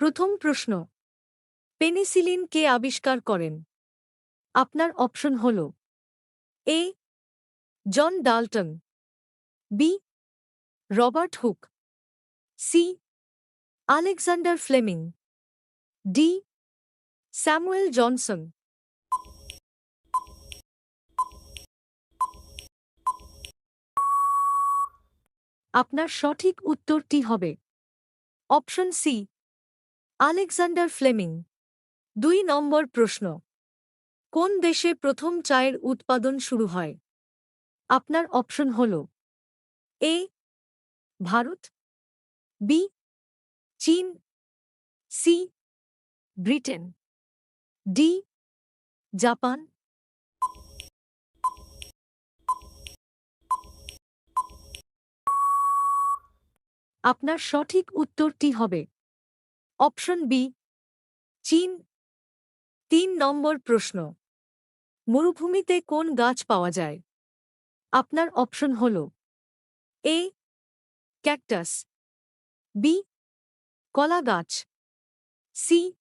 প্রথম প্রশ্ন, পেনিসিলিন কে আবিষ্কার করেন? আপনার অপশন হল, A, John Dalton, B, Robert Hooke, C, Alexander Fleming, D, Samuel Johnson. আপনার সঠিক উত্তরটি হবে, অপশন সি আলেকজান্ডার ফ্লেমিং। দুই নম্বর প্রশ্ন। কোন দেশে প্রথম চায়ের উৎপাদন শুরু হয়? আপনার অপশন হল এ, ভারত, বি, চীন, সি, ব্রিটেন, ডি, জাপান। আপনার সঠিক উত্তরটি হবে অপশন বি, চীন। তিন নম্বর প্রশ্ন, মরুভূমিতে কোন গাছ পাওয়া যায়? আপনার অপশন হল, এ, ক্যাকটাস, বি, কলা গাছ, সি,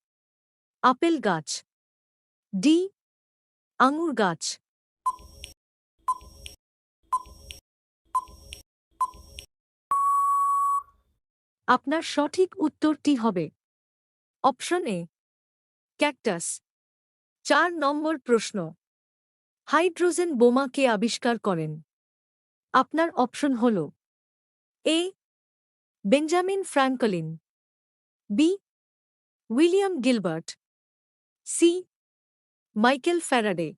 আপেল গাছ, ডি, আঙুর গাছ। আপনার সঠিক উত্তরটি হবে অপশন এ, ক্যাকটাস। চার নম্বর প্রশ্ন, হাইড্রোজেন বোমা কে আবিষ্কার করেন? আপনার অপশন হল, A, Benjamin Franklin, B, William Gilbert, C, Michael Faraday,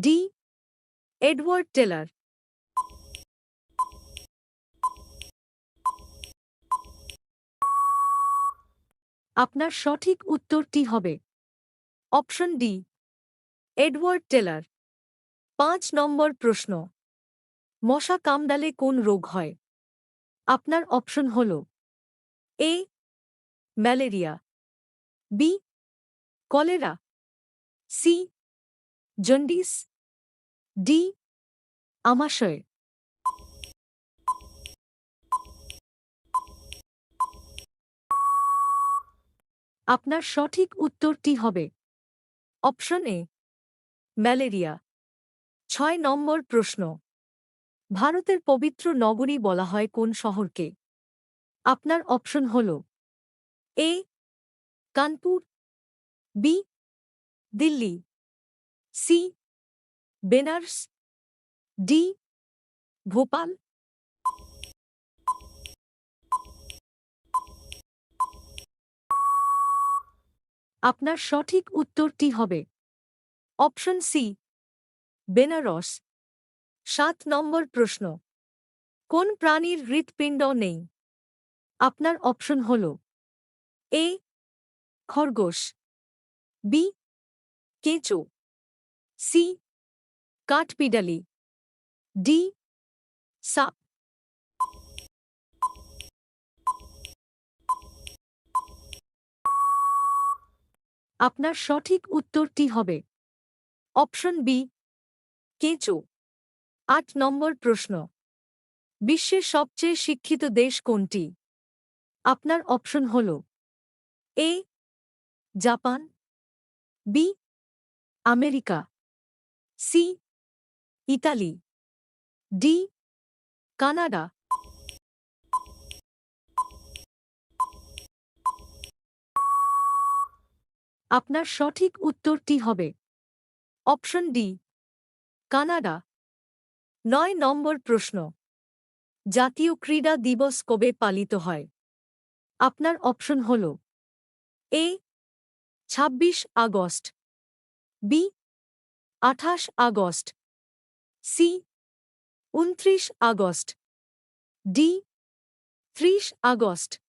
D, Edward Teller. আপনার সঠিক উত্তরটি হবে। Option D, Edward Teller. পাঁচ নম্বর প্রশ্ন, মশা কামড়ালে কোন রোগ হয়? আপনার অপশন হল, A, malaria, B, cholera, C, jaundice, D, আমাশয়। আপনার সঠিক উত্তরটি হবে। Option A, malaria. ছয় নম্বর প্রশ্ন, ভারতের পবিত্র নগরী বলা হয় কোন শহরকে? আপনার অপশন হল, A, Kanpur, B, Delhi, C, Benares, D, Bhopal. আপনার সঠিক উত্তরটি হবে। Option C, Benares. সাত নম্বর প্রশ্ন, কোন প্রাণীর হৃৎপিণ্ড নেই? আপনার অপশন হল, এ, খরগোশ, বি, কেঁচো, সি কাঠপিডালি ডি, সাপ। আপনার সঠিক উত্তরটি হবে। অপশন বি, কেঁচো। আট নম্বর প্রশ্ন, বিশ্বের সবচেয়ে শিক্ষিত দেশ কোনটি? আপনার অপশন হল, A, Japan, B, America, C, Italy, D, Canada. আপনার সঠিক উত্তরটি হবে। Option D, Canada. নয় নম্বর প্রশ্ন, জাতীয় ক্রীড়া দিবস কবে পালিত হয়? আপনার অপশন হল, এ ২৬ আগস্ট, বি, আঠাশ আগস্ট, সি, উনত্রিশ আগস্ট, ডি, ত্রিশ আগস্ট।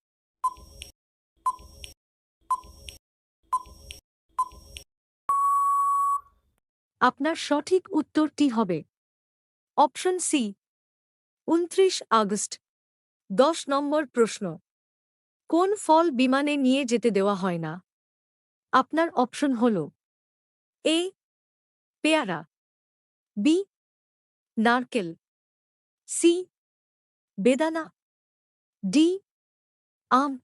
আপনার সঠিক উত্তরটি হবে। অপশন সি, উনত্রিশ আগস্ট, দশ নম্বর প্রশ্ন। কোন ফল বিমানে নিয়ে যেতে দেওয়া হয় না? আপনার অপশন হল, এ, পেয়ারা, বি, নারকেল, সি, বেদানা, ডি, আম।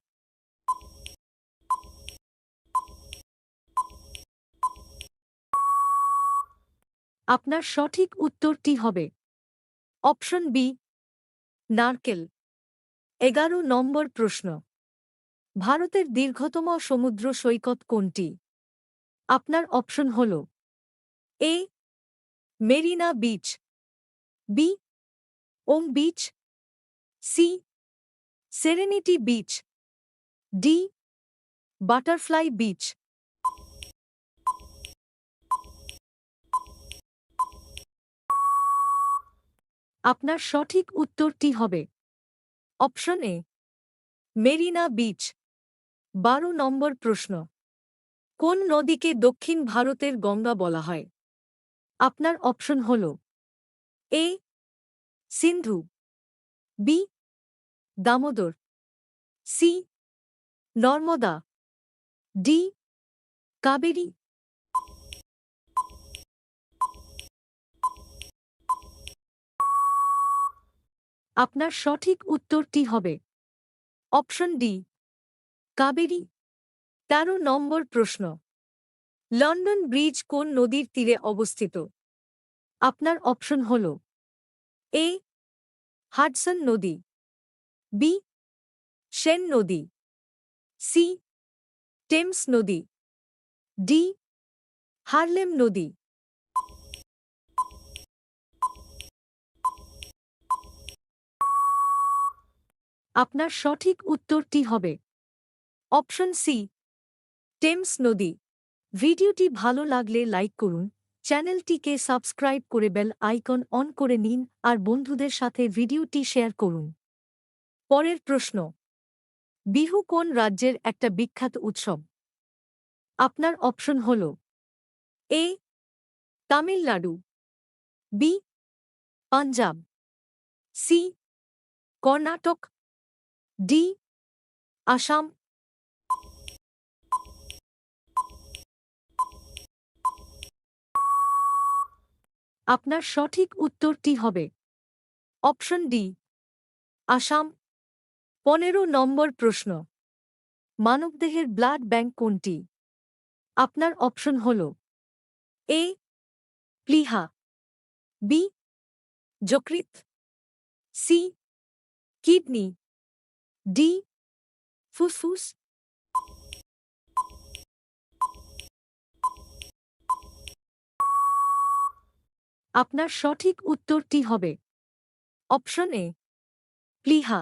আপনার সঠিক উত্তরটি হবে। অপশন বি, নারকেল। এগারো নম্বর প্রশ্ন। ভারতের দীর্ঘতম সমুদ্র সৈকত কোনটি? আপনার অপশন হল, A, Marina beach, B, Om beach, C, Serenity beach, D, Butterfly beach. আপনার সঠিক উত্তরটি হবে। অপশন এ, মেরিনা বিচ, বারো নম্বর প্রশ্ন। কোন নদীকে দক্ষিণ ভারতের গঙ্গা বলা হয়? আপনার অপশন হল, A, Sindhu, B, Damodar, C, Narmada, D, Kaveri. আপনার সঠিক উত্তরটি হবে। Option D, Kaveri. তেরো নম্বর প্রশ্ন, লন্ডন ব্রিজ কোন নদীর তীরে অবস্থিত? আপনার অপশন হল, এ, হাডসন নদী, বি, সেন নদী, সি, টেমস নদী, ডি, হারলেম নদী। আপনার সঠিক উত্তরটি হবে। অপশন সি, টেমস নদী। ভিডিওটি ভালো লাগলে লাইক করুন, চ্যানেলটিকে সাবস্ক্রাইব করে বেল আইকন অন করে নিন আর বন্ধুদের সাথে ভিডিওটি শেয়ার করুন। পরের প্রশ্ন, বিহু কোন রাজ্যের একটা বিখ্যাত উৎসব? আপনার অপশন হল, A, Tamil Nadu, B, Punjab, C, Karnataka D, Assam. আপনার সঠিক উত্তরটি হবে অপশন ডি, আসাম। পনেরো নম্বর প্রশ্ন, মানবদেহের ব্লাড ব্যাংক কোনটি? আপনার অপশন হল এ, প্লিহা, বি যকৃত সি, কিডনি। ডি ফুসফুস আপনার সঠিক উত্তরটি হবে। অপশন এ প্লিহা